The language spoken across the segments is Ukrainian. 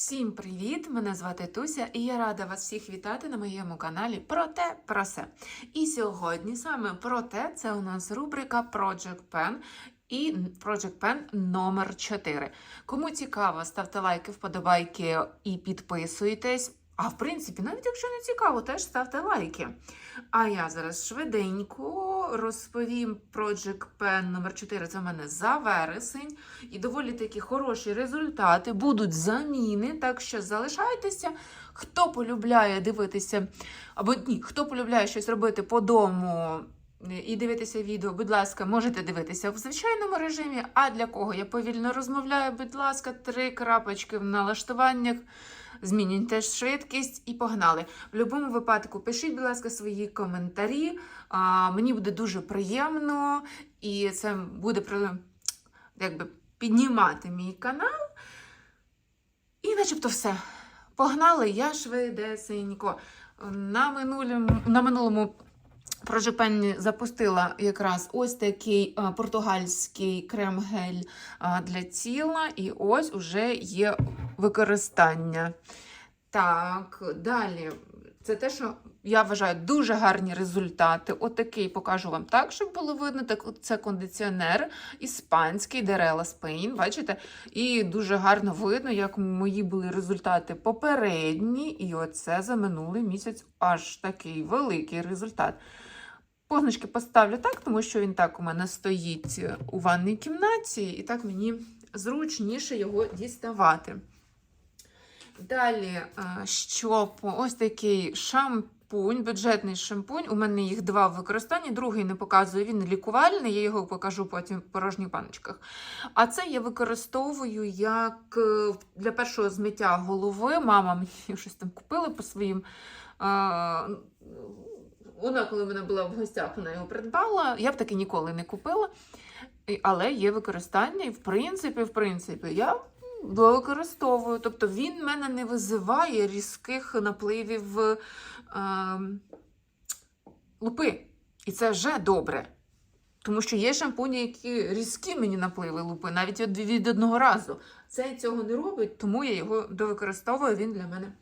Всім привіт! Мене звати Туся, і я рада вас всіх вітати на моєму каналі про те, про все. І сьогодні саме про те, це у нас рубрика Project Pen і Project Pen номер 4. Кому цікаво, ставте лайки, вподобайки і підписуйтесь. А в принципі, навіть якщо не цікаво, теж ставте лайки. А я зараз швиденько розповім Project Pen номер 4 Це в мене за вересень. І доволі такі хороші результати. Будуть заміни, так що залишайтеся. Хто полюбляє дивитися, або ні, хто полюбляє щось робити по дому і дивитися відео, будь ласка, можете дивитися в звичайному режимі. А для кого я повільно розмовляю, будь ласка, три крапочки в налаштуваннях. Змінюйте швидкість і погнали. В будь-якому випадку пишіть, будь ласка, свої коментарі. А, мені буде дуже приємно, і це буде якби, піднімати мій канал. І начебто все. Погнали, я швидесенько. На минулому, на минулому Project запустила якраз ось такий португальський крем-гель для тіла, і ось уже є використання. Так, далі. Це те, що я вважаю дуже гарні результати. Отакий покажу вам так, щоб було видно. Так, це кондиціонер іспанський Derela Spain, бачите? І дуже гарно видно, як мої були результати попередні. І оце за минулий місяць аж такий великий результат. Позначки поставлю так, тому що він так у мене стоїть у ванній кімнаті, і так мені зручніше його діставати. Далі, е, що по ось такий шампунь, бюджетний шампунь. У мене їх два в використанні. Другий не показую, він лікувальний, я його покажу потім в порожніх баночках. А це я використовую як е, для першого змиття голови. Мама мені щось там купила по своїм. Вона, коли в мене була в гостях, вона його придбала. Я б таки ніколи не купила. Але є використання, і в принципі, в принципі, я використовую. Тобто він в мене не визиває різких напливів е, лупи. І це вже добре. Тому що є шампуні, які різкі мені напливи лупи, навіть від, одного разу. Цей цього не робить, тому я його довикористовую. Він для мене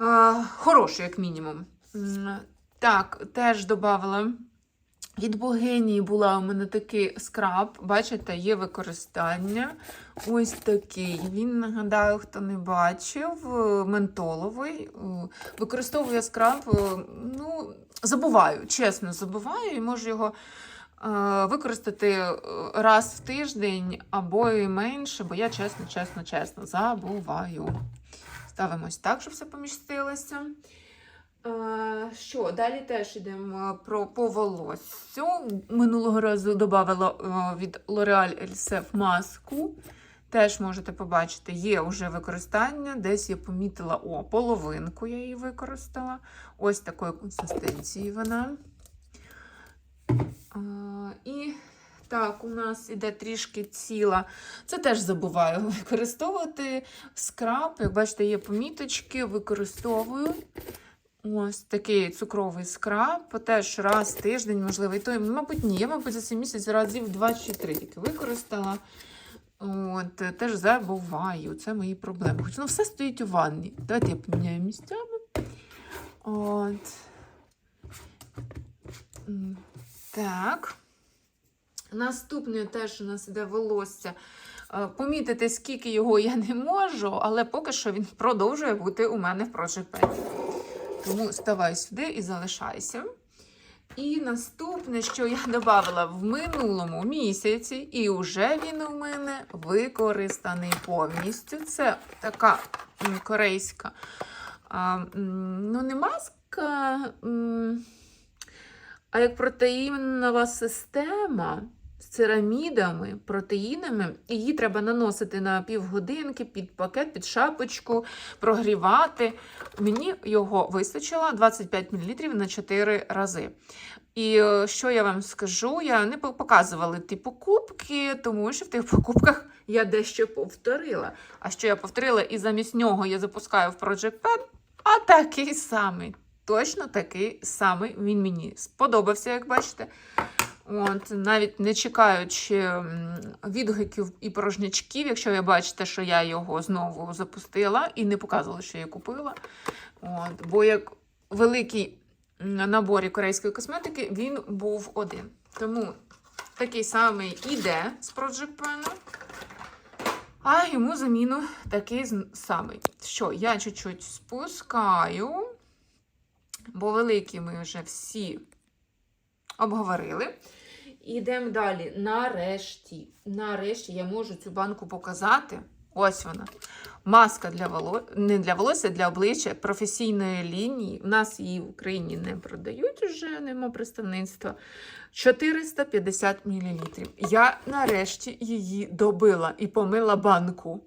е, хороший, як мінімум. Так, теж додавала. Від Богенії була у мене такий скраб. Бачите, є використання. Ось такий. Він, нагадаю, хто не бачив, е, ментоловий. Е, Використовую скраб, е, ну, забуваю, чесно, забуваю, і можу його використати раз в тиждень або і менше, бо я чесно, чесно, чесно забуваю. Ставимо ось так, щоб все помістилося. Е, Що, далі теж йдемо про по волоссю. Минулого разу додавала е, від L'Oreal Elsef маску. Теж можете побачити, є вже використання. Десь я помітила о, половинку я її використала. Ось такої консистенції вона. І так, у нас іде трішки ціла. Це теж забуваю використовувати скраб. Як бачите, є поміточки, використовую. Ось такий цукровий скраб, теж раз в тиждень, можливо, і то, мабуть, ні. Я, мабуть, за цей місяць разів 2 чи 3 тільки використала. От, е, теж забуваю. Це мої проблеми. Хоч ну, все стоїть у ванні. Давайте я поміняю місцями. От. Так. Наступне теж у нас іде волосся. Е, Помітити, скільки його я не можу, але поки що він продовжує бути у мене в Pen. Тому ставай сюди і залишайся. І наступне, що я додавала в минулому місяці, і вже він у мене використаний повністю. Це така корейська, а, ну не маска, а як протеїнова система церамідами, протеїнами. Її треба наносити на півгодинки під пакет, під шапочку, прогрівати. Мені його вистачило 25 мл на 4 рази. І е, що я вам скажу, я не показувала ті покупки, тому що в тих покупках я дещо повторила. А що я повторила, і замість нього я запускаю в Project Pen, а такий самий. Точно такий самий він мені сподобався, як бачите. От, навіть не чекаючи відгуків і порожнячків, якщо ви бачите, що я його знову запустила і не показувала, що я купила. От, бо як великий м, наборі корейської косметики, він був один. Тому такий самий іде з Project Pen. А йому заміну такий самий. Що, я чуть-чуть спускаю, бо великі ми вже всі обговорили. Ідемо далі. Нарешті. Нарешті я можу цю банку показати. Ось вона. Маска для волосся, не для волосся, для обличчя професійної лінії. У нас її в Україні не продають вже, нема представництва. 450 мл. Я нарешті її добила і помила банку.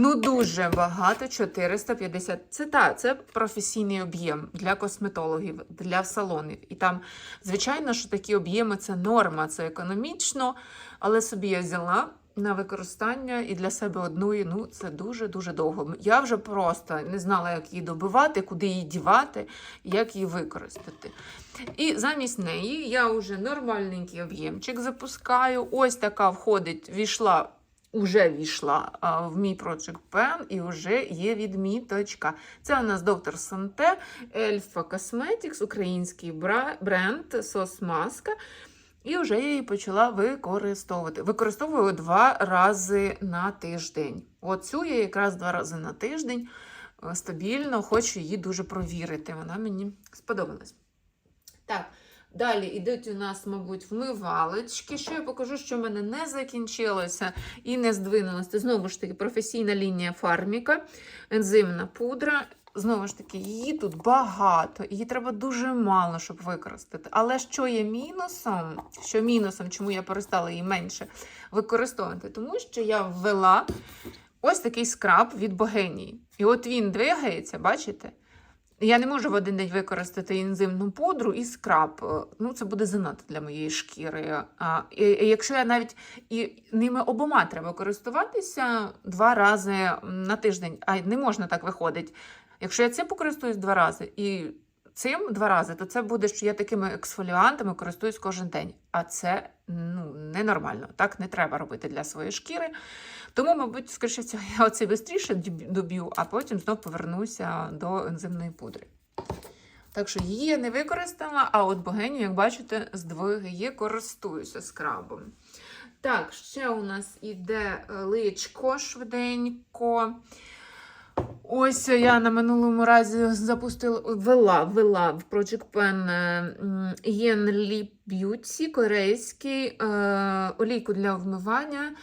Ну, дуже багато 450. Це так, це професійний об'єм для косметологів, для салонів. І там, звичайно, що такі об'єми це норма, це економічно, але собі я взяла на використання і для себе одної, ну це дуже-дуже довго. Я вже просто не знала, як її добивати, куди її дівати, як її використати. І замість неї я вже нормальненький об'ємчик запускаю. Ось така входить, війшла Уже війшла в мій Project Pen і вже є відміточка. Це у нас доктор Санте, Ельфа Cosmetics, український бренд, сос-маска. І вже я її почала використовувати. Використовую два рази на тиждень. Оцю я якраз два рази на тиждень е, стабільно хочу її дуже провірити. Вона мені сподобалась. Так. Далі йдуть у нас, мабуть, вмивалочки. Що я покажу, що в мене не закінчилося і не здвинулося. Це знову ж таки професійна лінія фарміка, ензимна пудра. Знову ж таки, її тут багато, її треба дуже мало, щоб використати. Але що є мінусом? Що мінусом, чому я перестала її менше використовувати? Тому що я ввела ось такий скраб від Богенії. І от він двигається, бачите? Я не можу в один день використати ензимну пудру і скраб. Е, Ну, це буде занадто для моєї шкіри. А, і, і якщо я навіть і ними обома треба користуватися два рази на тиждень, а не можна так виходить. Якщо я цим покористуюсь два рази і цим два рази, то це буде, що я такими ексфоліантами користуюсь кожен день. А це ну, ненормально. Так не треба робити для своєї шкіри. Тому, мабуть, скоріше я оцей швидше доб'ю, а потім знов повернуся до ензимної пудри. Так що її я не використала, а от богеню, як бачите, здвигає, користуюся скрабом. Так, ще у нас іде личко швиденько. Ось я на минулому разі запустила, ввела, ввела в Project Pen е, Yen Lip Beauty корейський е, олійку для вмивання е,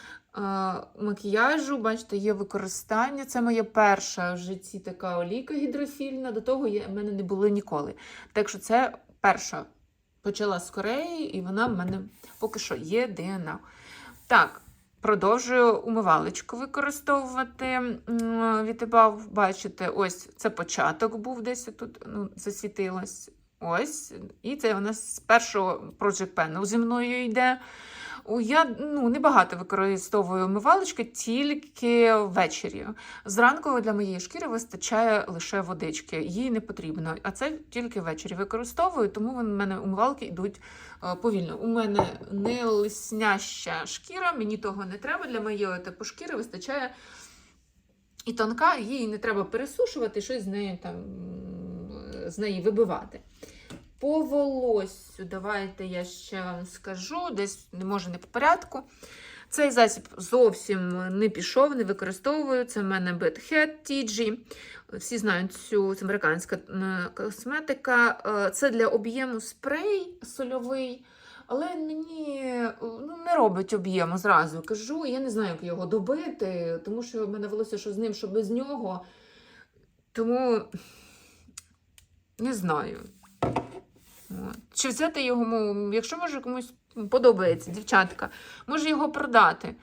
макіяжу. Бачите, є використання. Це моя перша в житті така олійка гідрофільна. До того в мене не було ніколи. Так що це перша почала з Кореї, і вона в мене поки що є ДНА. Так. Продовжую умивалочку використовувати Вітибав. Бачите, ось це початок був десь тут ну, засвітилось. Ось. І це у нас з першого Project Pen зі мною йде. Я ну, небагато використовую умивалочки, тільки ввечері. Зранку для моєї шкіри вистачає лише водички, їй не потрібно. А це тільки ввечері використовую, тому в мене умивалки йдуть е, повільно. У мене не лисняща шкіра, мені того не треба. Для моєї типу шкіри вистачає і тонка, її не треба пересушувати, щось з нею там з неї вибивати. По волоссю, давайте я ще вам скажу, десь може не по порядку. Цей засіб зовсім не пішов, не використовую. Це в мене Bad Head TG. Всі знають цю американська косметика. Е, Це для об'єму спрей сольовий. Але мені е, ну, не робить об'єму зразу. Кажу, я не знаю, як його добити, тому що в мене волосся, що з ним, що без нього. Тому не знаю. Чи взяти його, мо- якщо може комусь подобається, дівчатка, може його продати.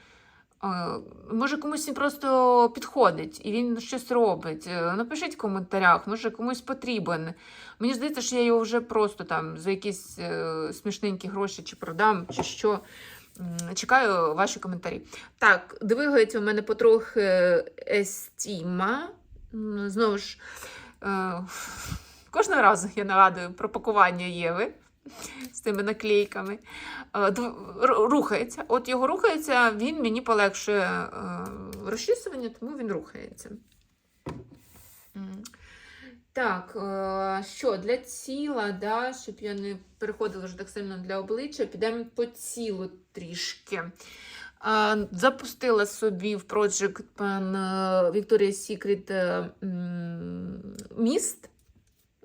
Е, Може комусь він просто підходить і він щось робить. Е, Напишіть в коментарях, може комусь потрібен. Мені здається, що я його вже просто там за якісь е, смішненькі гроші чи продам, чи що. Чекаю ваші коментарі. Так, двигається у мене потрохи естіма. Знову ж, кожного разу я нагадую про пакування Єви. з тими наклейками. Е, Рухається. От його рухається, він мені полегшує е, розчісування, тому він рухається. Так, е, що для тіла, да, щоб я не переходила вже так сильно для обличчя, підемо по тілу трішки. Запустила собі в Project Pen е, Victoria's Secret міст.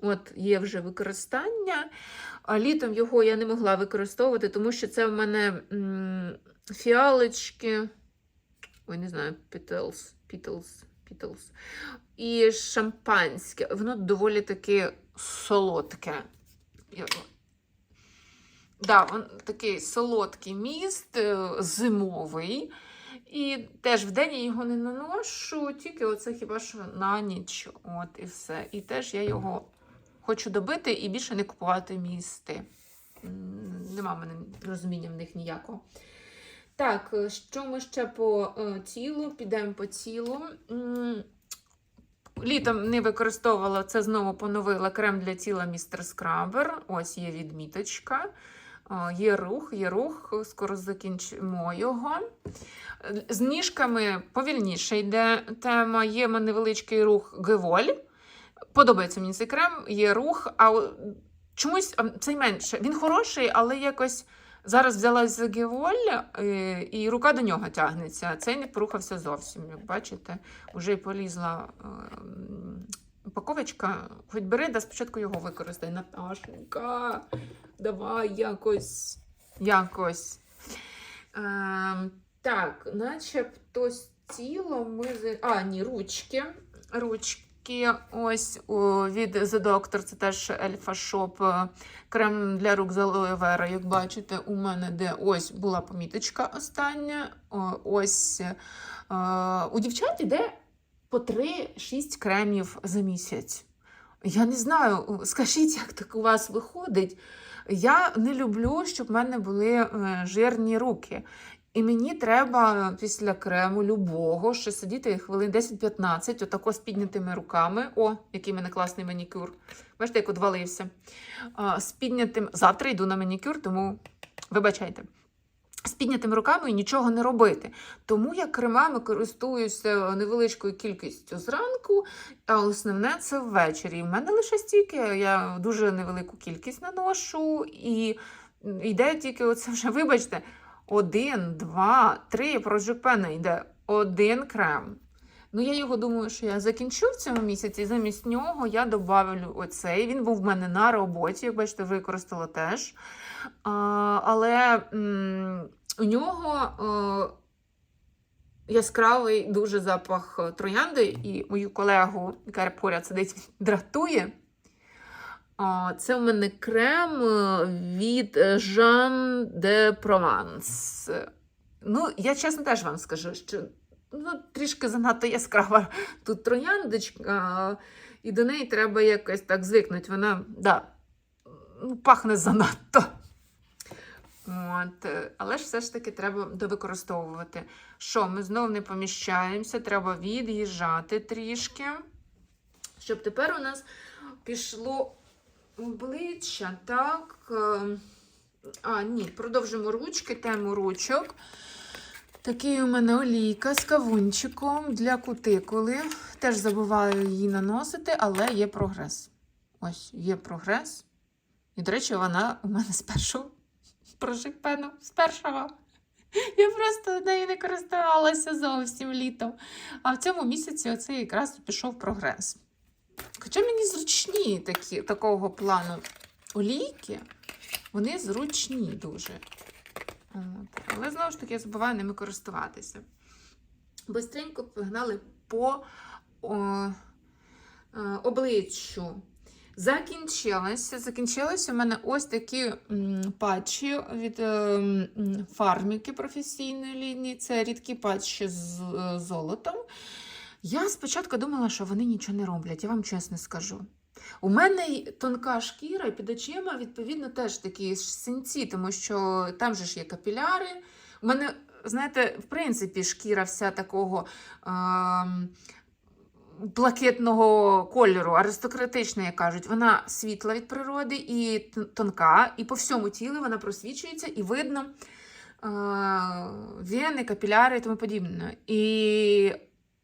От є вже використання. А літом його я не могла використовувати, тому що це в мене фіалочки. Ой, не знаю, Petals, Petals, Petals. І шампанське. Воно доволі таки солодке. Да, він такий солодкий міст, е, зимовий. І теж вдень я його не наношу, тільки оце хіба що на ніч. От і все. І теж я його хочу добити і більше не купувати місти. Нема в мене розуміння в них ніякого. Так, е, що ми ще по е, тілу? Підемо по тілу. Літом не використовувала це знову поновила крем для тіла Містер Скрабер. Ось є відміточка. О, Є рух, є рух, скоро закінчимо його. З ніжками повільніше йде тема. Є в мене невеличкий рух Геволь. Подобається мені цей крем, є рух, а чомусь цей менше. Він хороший, але якось зараз взялась за Геволь, е, і рука до нього тягнеться. Цей не порухався зовсім. Як бачите, вже й полізла е, упаковочка. Хоч бери, да спочатку його використай. Наташенька, давай якось. якось. Е, так, начебто з тілом ми. А, ні, ручки. Ручки. Ось від The Doctor, це теж Ельфа Шоп. Крем для рук з алоє вера. Як бачите, у мене де ось була поміточка остання. Ось е, у дівчат іде по 3-6 кремів за місяць. Я не знаю, скажіть, як так у вас виходить. Я не люблю, щоб в мене були е, жирні руки. І мені треба після крему любого ще сидіти хвилин 10-15, отако з піднятими руками. О, який мене класний манікюр. Бачите, як одвалився. З піднятим... Завтра йду на манікюр, тому вибачайте. З піднятими руками і нічого не робити. Тому я кремами користуюся невеличкою кількістю зранку, а основне це ввечері. У мене лише стільки, я дуже невелику кількість наношу, і йде тільки оце вже, вибачте, один, два, три прожипена йде один крем. Ну, я його думаю, що я закінчу в цьому місяці. Замість нього я додавлю оцей. Він був в мене на роботі, як бачите, використала теж. А, але м, у нього е, яскравий дуже запах троянди, і мою колегу, яка поряд сидить, дратує. Це в мене крем е, від Jean de Provence. Ну, я чесно теж вам скажу, що ну, трішки занадто яскрава тут трояндочка, і до неї треба якось так звикнути. Вона да, ну, пахне занадто. От, е, але ж все ж таки треба довикористовувати. Що, ми знову не поміщаємося, треба від'їжджати трішки, щоб тепер у нас пішло обличчя, так. е, А, ні, продовжимо ручки, тему ручок. Такий у мене олійка з кавунчиком для кутикули. Теж забуваю її наносити, але є прогрес. Ось, є прогрес. І, до речі, вона у мене з першого прожикпену, з першого. Я просто нею не користувалася зовсім літом. А в цьому місяці оце якраз пішов прогрес. Хоча мені зручні такі, такого плану олійки, вони зручні дуже. От. Але знову ж таки я забуваю ними користуватися. Бистренько погнали по о, е, обличчю. Закінчилося. Закінчилися у мене ось такі м, патчі від е, м, фарміки професійної лінії. Це рідкі патчі з е, золотом. Я спочатку думала, що вони нічого не роблять, я вам чесно скажу. У мене тонка шкіра, і під очима, відповідно, теж такі синці, тому що там же ж є капіляри. У мене, знаєте, в принципі, шкіра вся такого ем, блакитного кольору, аристократична, як кажуть. Вона світла від природи і тонка, і по всьому тілу вона просвічується, і видно е, вени, капіляри і тому подібне. І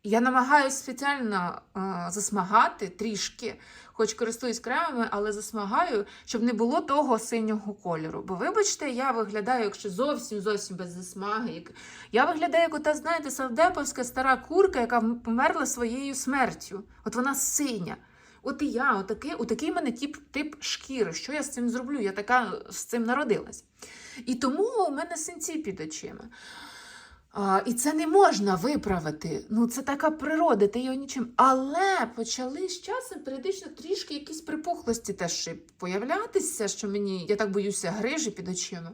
я намагаюся спеціально е, засмагати трішки, хоч користуюсь кремами, але засмагаю, щоб не було того синього кольору. Бо, вибачте, я виглядаю, якщо зовсім зовсім без засмаги. Я виглядаю, як ота, знаєте, савдеповська стара курка, яка померла своєю смертю. От вона синя. От і я, отакий, отакий мене тип, тип шкіри. Що я з цим зроблю? Я така з цим народилась. І тому у мене синці під очима. І це не можна виправити. Ну, це така природа, ти його нічим. Але почали з часом періодично трішки якісь припухлості теж появлятися, що мені, я так боюся, грижі під очима.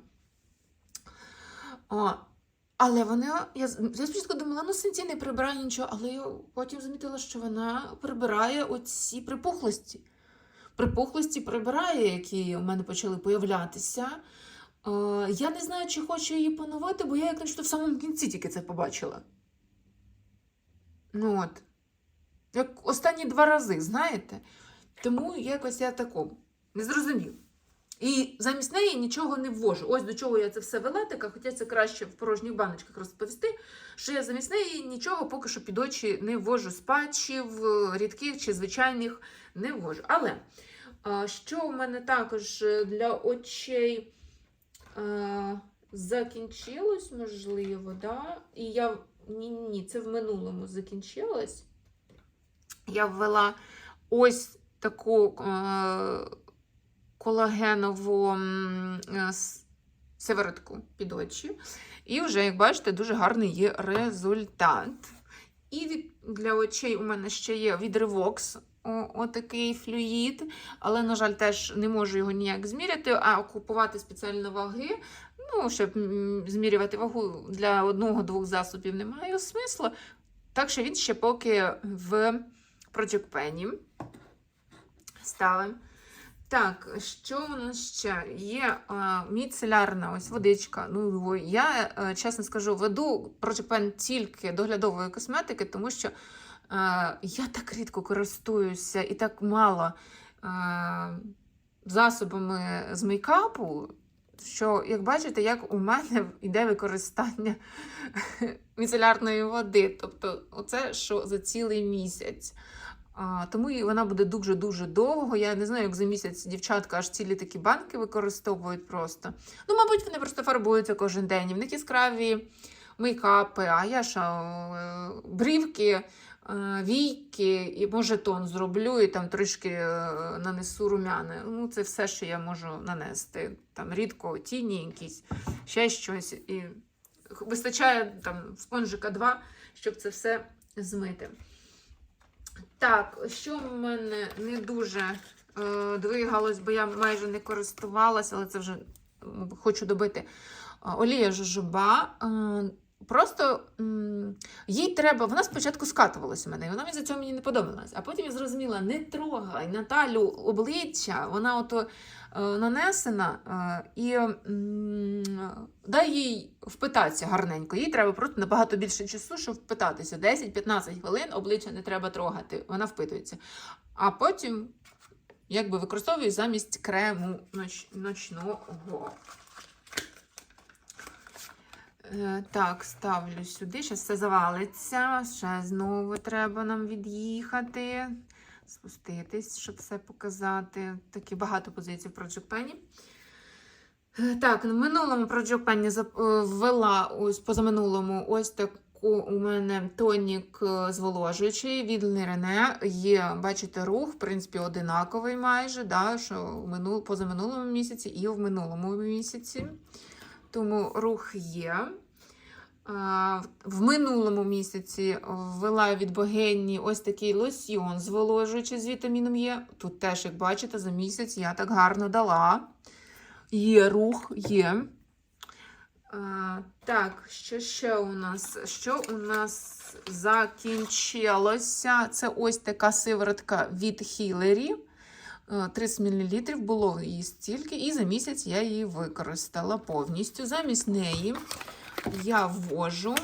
Але вона, я, я спочатку думала, ну синці не прибирає нічого, але я потім замітила, що вона прибирає оці припухлості. Припухлості прибирає, які у мене почали появлятися. Я не знаю, чи хочу її поновити, бо я як наче в самому кінці тільки це побачила. Ну от. Як останні два рази, знаєте? Тому якось я тако не зрозумів. І замість неї нічого не ввожу. Ось до чого я це все вела, така, хоча це краще в порожніх баночках розповісти, що я замість неї нічого поки що під очі не ввожу з патчів, рідких чи звичайних не ввожу. Але що в мене також е, для очей закінчилось, можливо, да? І я ні, ні, це в минулому закінчилось. Я ввела ось таку е, колагенову е, сиворотку під очі. І вже, як бачите, дуже гарний є результат. І для очей у мене ще є від Revox о- отакий флюїд, але, на жаль, теж не можу його ніяк зміряти, а купувати спеціально ваги. Ну, щоб змірювати вагу для одного-двох засобів немає смислу. Так що він ще поки в Project Penny ставимо. Так, що у нас ще? Є а, міцелярна ось водичка. Ну, я, е, чесно скажу, веду Project Pen тільки доглядової косметики, тому що я так рідко користуюся і так мало засобами з мейкапу, що, як бачите, як у мене йде використання міцелярної води. Тобто, оце що за цілий місяць. А, тому і вона буде дуже-дуже довго. Я не знаю, як за місяць дівчатка аж цілі такі банки використовують просто. Ну, мабуть, вони просто фарбуються кожен день. В них яскраві мейкапи, а я що, е, брівки, війки, і може тон зроблю, і там трішки е, нанесу румяни. Ну, це все, що я можу нанести. Там рідко тіні якісь, ще щось. І вистачає там спонжика 2, щоб це все змити. Так, що в мене не дуже е, двигалось, бо я майже не користувалася, але це вже хочу добити. Е, Олія жожоба. Е, просто м, їй треба, вона спочатку скатувалася в мене, і вона мені за цього мені не подобалась. А потім я зрозуміла, не трогай Наталю обличчя, вона ото е, нанесена, е, і м, дай їй впитатися гарненько. Їй треба просто набагато більше часу, щоб впитатися. 10-15 хвилин обличчя не треба трогати, вона впитується. А потім, якби використовую замість крему ноч, ночного. Е, Так, ставлю сюди. Зараз все завалиться. Ще знову треба нам від'їхати, спуститись, щоб все показати. Такі багато позицій в Project Penny. Е, Так, в минулому Project Penny е, ввела ось позаминулому ось таку у мене тонік зволожуючий від Лірене. Є, бачите, рух, в принципі, одинаковий майже, да, що в минул, позаминулому місяці і в минулому місяці. Тому рух є. В минулому місяці ввела від Богенні ось такий лосьйон зволожуючий з вітаміном Є. Тут теж, як бачите, за місяць я так гарно дала. Є рух, є. А, так, що ще у нас? Що у нас закінчилося? Це ось така сиворотка від Хілері. 30 мл було її стільки, і за місяць я її використала повністю. Замість неї я ввожу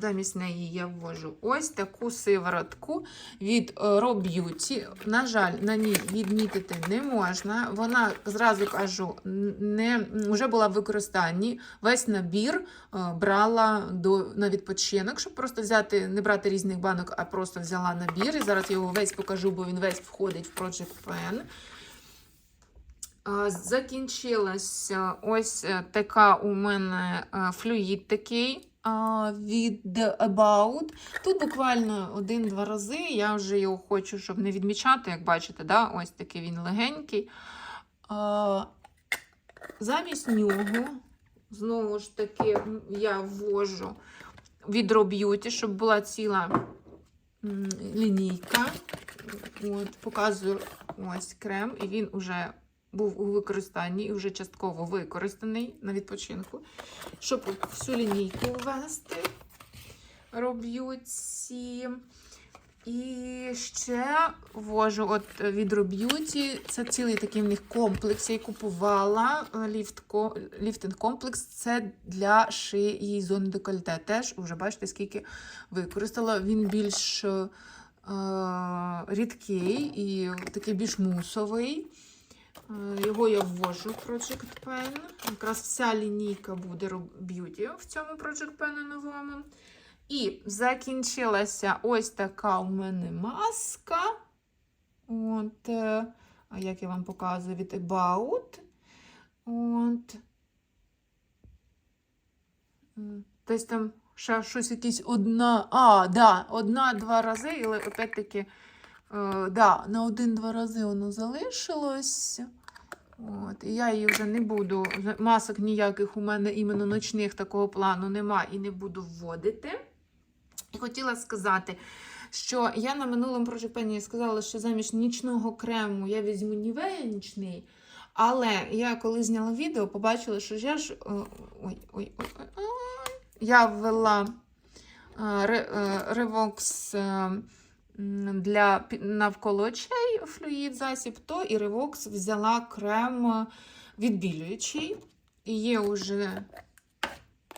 замість неї я ввожу ось таку сиворотку від е, Raw. На жаль, на ній відмітити не можна. Вона зразу кажу, не вже була в використанні. Весь набір е, брала до, на відпочинок, щоб просто взяти, не брати різних банок, а просто взяла набір. І зараз я його весь покажу, бо він весь входить в Project Pen. А, Закінчилася ось е, така у мене е, флюїд такий від About. Тут буквально один-два рази. Я вже його хочу, щоб не відмічати, як бачите, да? ось такий він легенький. Замість нього, знову ж таки, я ввожу від Beauty, щоб була ціла лінійка. От, показую ось крем, і він уже був у використанні і вже частково використаний на відпочинку. Щоб всю лінійку ввести, роблю. І ще ввожу от від Beauty. Це цілий такий в них комплекс. Я купувала ліфт, ліфтинг комплекс. Це для шиї і зони декольте. Теж вже бачите, скільки використала. Він більш е, рідкий і такий більш мусовий. Е, Його я ввожу в Project Pen. Якраз вся лінійка буде Beauty в цьому Project Pen новому. І закінчилася ось така у мене маска. От, е, як я вам показую від About. От. Десь там ще щось якісь одна. А, да, одна-два рази, але опять-таки. Е, да, на один-два рази воно залишилось. От, і я її вже не буду. Масок ніяких у мене іменно ночних такого плану нема і не буду вводити. І хотіла сказати, що я на минулому прожипанні сказала, що замість нічного крему я візьму нівея нічний. Але я коли зняла відео, побачила, що я ж. е, Ой, ой, ой, ой, ой. Я ввела е, Ре- е, Revox е, м, для навколо очей флюїд засіб, то і Revox взяла крем відбілюючий. І є уже.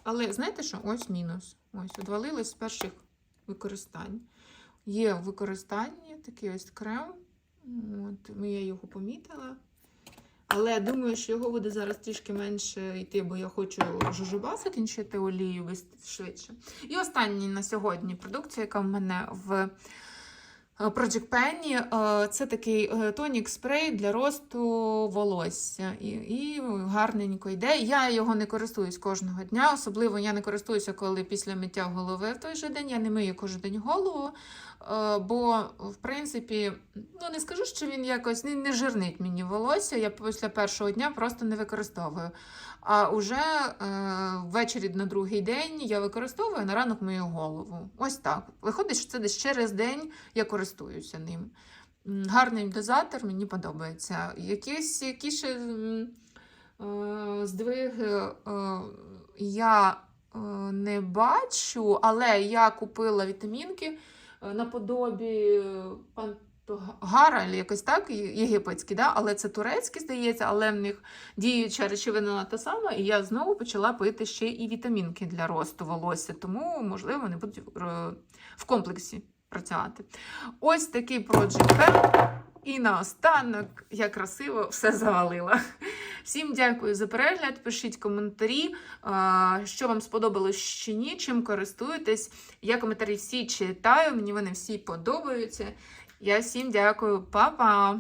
Але знаєте що? Ось мінус. Ось, одвалилось з перших використань. Є в використанні такий ось крем. От, я його помітила. Але думаю, що його буде зараз трішки менше йти, бо я хочу жожоба закінчити олію швидше. І останній на сьогодні продукція, яка в мене в Project Penny, е, це такий е, тонік спрей для росту волосся. І, і гарненько йде. Я його не користуюсь кожного дня, особливо я не користуюся, коли після миття голови в той же день. Я не мию кожен день голову. Е, Бо, в принципі, ну не скажу, що він якось не, не жирнить мені волосся. Я після першого дня просто не використовую. А уже е, ввечері на другий день я використовую на ранок мою голову. Ось так. Виходить, що це десь через день я користуюся ним. Гарний дозатор, мені подобається. Якісь, які ще е, здвиги е, я е, не бачу, але я купила вітамінки наподобі Пантогара, або якось так, є- єгипетські, да? але це турецькі, здається, але в них діюча речовина та сама, і я знову почала пити ще і вітамінки для росту волосся, тому, можливо, вони будуть е, в комплексі працювати. Ось такий Project Pen. І наостанок я красиво все завалила. Всім дякую за перегляд. Пишіть коментарі, що вам сподобалось чи ні, чим користуєтесь. Я коментарі всі читаю, мені вони всі подобаються. Я всім дякую, Па-па!